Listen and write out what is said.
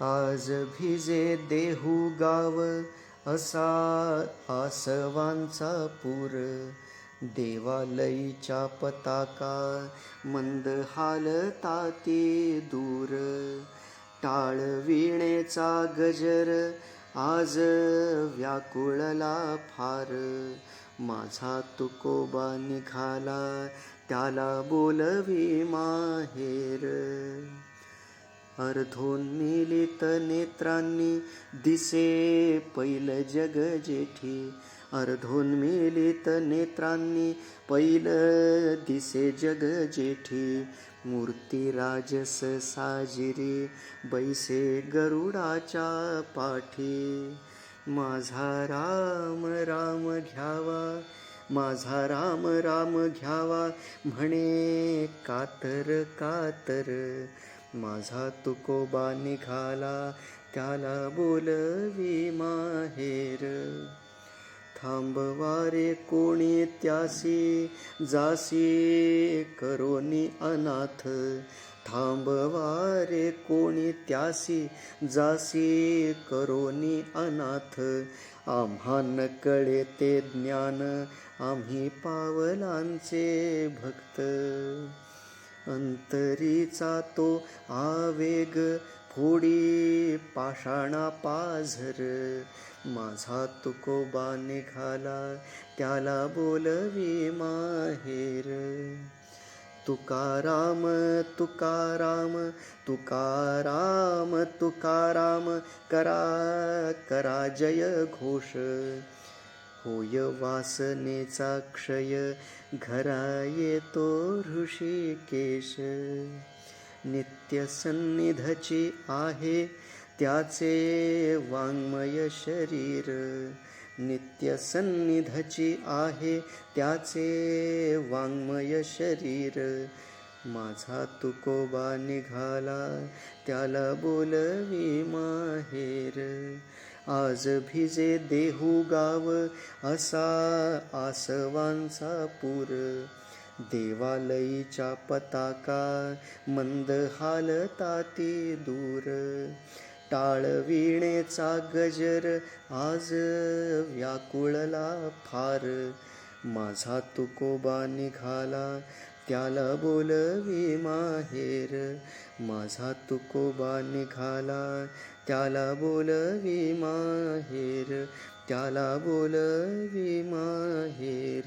आज भिजे देहू गाव असा आसवांचा पूर देवालयीच्या पताका मंद हालता ते दूर. टाळ विणेचा गजर आज व्याकुळला फार. माझा तुकोबा निघाला त्याला बोलवी माहेर. अर्धोन मिलित नेत्रांनी दिसे पैल जग जेठी. अर्धोन मिलित नेत्रांनी पैल दिसे जग जेठी. मूर्ती राजस साजिरी बैसे गरुडाच्या पाठी. माझा राम राम घ्यावा माझा राम राम घ्यावा म्हणे कातर कातर. माझा तुकोबा निघाला त्याला बोलवी माहेर. थांबवारे कोणी त्यासी जासी करोनी अनाथ. थांबवारे कोणी त्यासी जासी करोनी अनाथ. आम्हा न कळे ते ज्ञान आम्ही पावलांचे भक्त. अंतरीचा तो आवेग फोडी पाषाणा पाझर. माझा तुकोबा निघाला त्याला बोलवी माहेर. तुकाराम तुकाराम तुकाराम तुकाराम करा करा जय घोष. होय वासनेचा क्षय घरा येतो ऋषिकेश. नित्य सन्निधची आहे त्याचे वाङ्मय शरीर. नित्य सन्निधची आहे त्याचे वाङ्मय शरीर. माझा तुकोबा निघाला त्याला बोलवी माहेर. आज भिजे देहू गाव असा आसवांचा पूर. देवालयीच्या पताका मंद हालता ते दूर. टाळविणेचा गजर आज व्याकुळला फार. माझा तुकोबा निघाला त्याला बोलवी माहेर माझा तुकोबा निघाला. त्याला बोलवी माहेर त्याला बोलवी माहेर.